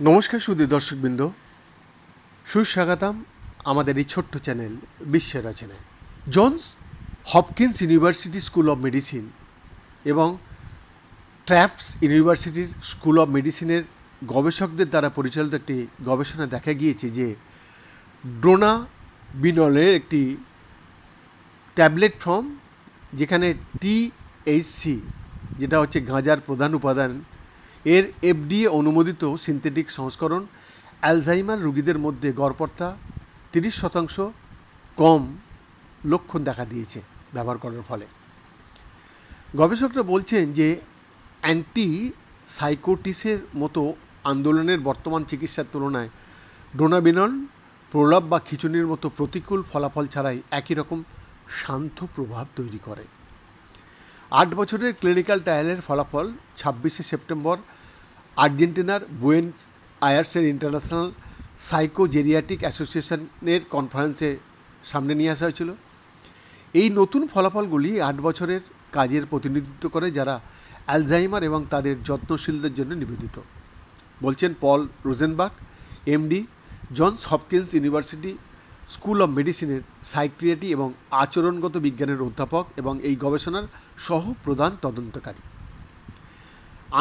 নমস্কার সুদী দর্শকবৃন্দ। সুস্বাগতম আমাদের এই ছোট্ট চ্যানেল বিশ্বের রচনায় Johns Hopkins University school of medicine এবং ট্র্যাপস ইউনিভার্সিটির স্কুল অফ মেডিসিনের গবেষকদের দ্বারা পরিচালিত একটি গবেষণা দেখা গিয়েছে যে ড্রোনা বিনলের একটি ট্যাবলেট ফর্ম যেখানে টিএইচসি যেটা হচ্ছে গাঁজার প্রধান উপাদান, এর এফডিএ অনুমোদিত সিনথেটিক সংস্করণ অ্যালজাইমার রোগীদের মধ্যে গড়পড়তা তিরিশ শতাংশ কম লক্ষণ দেখা দিয়েছে ব্যবহার করার ফলে। গবেষকরা বলছেন যে অ্যান্টি সাইকোটিসের মতো আন্দোলনের বর্তমান চিকিৎসার তুলনায় ডোনাবিনল, প্রলাপ বা খিচুনির মতো প্রতিকূল ফলাফল ছাড়াই একই রকম শান্ত প্রভাব তৈরি করে। আট বছরের ক্লিনিক্যাল ট্রায়ালের ফলাফল ছাব্বিশে সেপ্টেম্বর আর্জেন্টিনার বুয়েন্স আয়ার্সের ইন্টারন্যাশনাল সাইকোজেরিয়াটিক অ্যাসোসিয়েশনের কনফারেন্সে সামনে নিয়ে আসা হয়েছিল। এই নতুন ফলাফলগুলি আট বছরের কাজের প্রতিনিধিত্ব করে যারা অ্যালজাইমার এবং তাদের যত্নশীলদের জন্য নিবেদিত। বলছেন Paul Rosenberg, MD, Johns Hopkins university school of মেডিসিনের সাইক্রিয়াটি এবং আচরণগত বিজ্ঞানের অধ্যাপক এবং এই গবেষণার সহ প্রধান তদন্তকারী।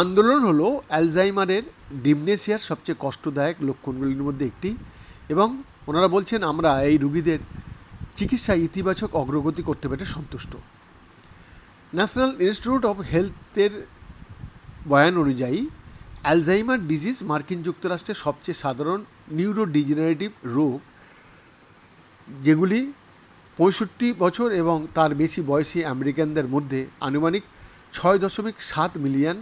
আন্দোলন হলো অ্যালজাইমারের ডিমনেসিয়ার সবচেয়ে কষ্টদায়ক লক্ষণগুলির মধ্যে একটি এবং ওনারা বলছেন, আমরা এই রুগীদের চিকিৎসায় ইতিবাচক অগ্রগতি করতে পেরে সন্তুষ্ট। ন্যাশনাল ইনস্টিটিউট অফ হেলথের বয়ান অনুযায়ী, অ্যালজাইমার ডিজিজ মার্কিন যুক্তরাষ্ট্রের সবচেয়ে সাধারণ নিউরোডিজেনারেটিভ রোগ যেগুলি পঁয়ষট্টি বছর এবং তার বেশি বয়সী আমেরিকানদের মধ্যে আনুমানিক ছয় দশমিক সাত মিলিয়ন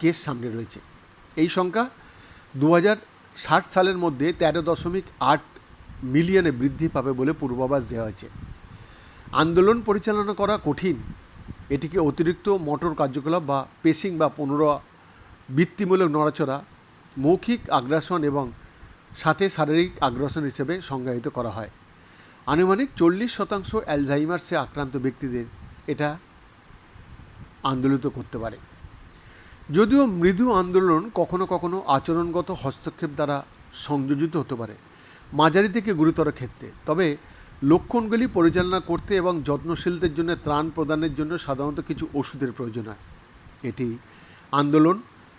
কেস সামনে রয়েছে। এই সংখ্যা দু ষাট সালের মধ্যে তেরো দশমিক আট মিলিয়নে বৃদ্ধি পাবে বলে পূর্বাভাস দেওয়া হয়েছে। আন্দোলন পরিচালনা করা কঠিন। এটিকে অতিরিক্ত মোটর কার্যকলাপ বা পেসিং বা পুনরাবৃত্তিমূলক নড়াচড়া, মৌখিক আগ্রাসন এবং সাথে শারীরিক আগ্রাসন হিসেবে সংজ্ঞায়িত করা হয়। আনুমানিক চল্লিশ শতাংশ অ্যালঝাইমার্সে আক্রান্ত ব্যক্তিদের এটা আন্দোলিত করতে পারে। যদিও মৃদু আন্দোলন কখনো কখনো আচরণগত হস্তক্ষেপ দ্বারা সংযোজিত হতে পারে, মাঝারি থেকে গুরুতর ক্ষেত্রে। তবে লক্ষণগুলি পরিচালনা করতে এবং যত্নশীলদের জন্য ত্রাণ প্রদানের জন্য সাধারণত কিছু ওষুধের প্রয়োজন হয়। এটি আন্দোলন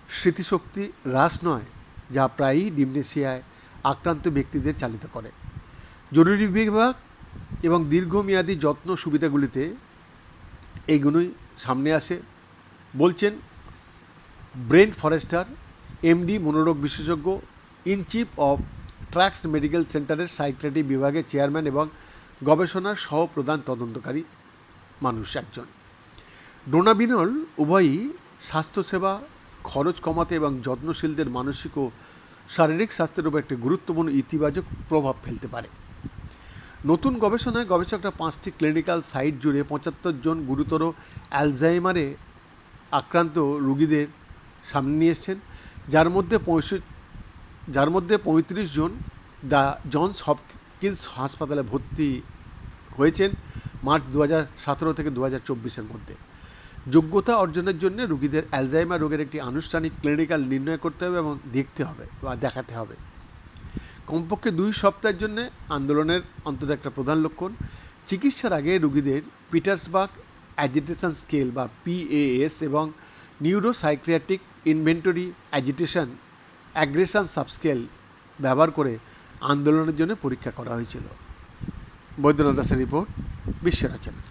স্মৃতিশক্তি হ্রাস নয়, যা প্রায়ই ডিমনেশিয়ায় আক্রান্ত ব্যক্তিদের চালিত করে। জরুরি বিভাগ এবং দীর্ঘমেয়াদী যত্ন সুবিধাগুলিতে এইগুলোই সামনে আসে। বলছেন ব্রেন্ট ফরেস্টার, এমডি মনোরোগ বিশেষজ্ঞ, ইন চিফ অফ ট্র্যাক্স মেডিকেল সেন্টারের সাইক্রেটি বিভাগের চেয়ারম্যান এবং গবেষণার সহ প্রধান তদন্তকারী মানুষ একজন। ডোনাবিনল উভয়ই স্বাস্থ্যসেবা, খরচ কমাতে এবং যত্নশীলদের মানসিক ও শারীরিক স্বাস্থ্যের উপর একটি গুরুত্বপূর্ণ ইতিবাচক প্রভাব ফেলতে পারে। নতুন গবেষণায় গবেষকরা পাঁচটি ক্লিনিক্যাল সাইট জুড়ে পঁচাত্তর জন গুরুতর অ্যালজাইমারে আক্রান্ত রুগীদের সামনে নিয়ে এসছেন, যার মধ্যে পঁয়ষট্টি, যার মধ্যে পঁয়ত্রিশ জন দ্য জনস হপকিন্স হাসপাতালে ভর্তি হয়েছেন মার্চ দু সতেরো থেকে দু হাজার চব্বিশের মধ্যে। যোগ্যতা অর্জনের জন্য রুগীদের অ্যালজাইমার রোগের একটি আনুষ্ঠানিক ক্লিনিক্যাল নির্ণয় করতে হবে এবং দেখতে হবে বা দেখাতে হবে। কমপক্ষে দুই সপ্তাহের জন্য আন্দোলনের অন্তত একটা প্রধান লক্ষণ। চিকিৎসার আগে রুগীদের পিটার্সবার্গ অ্যাজিটেশন স্কেল বা পিএএস এবং neuropsychiatric inventory agitation aggression subscale ব্যবহার করে আন্দোলনের জন্য পরীক্ষা করা হয়েছিল। বৈদ্যনাথ দাসের রিপোর্ট, বিশ্ব রচনা।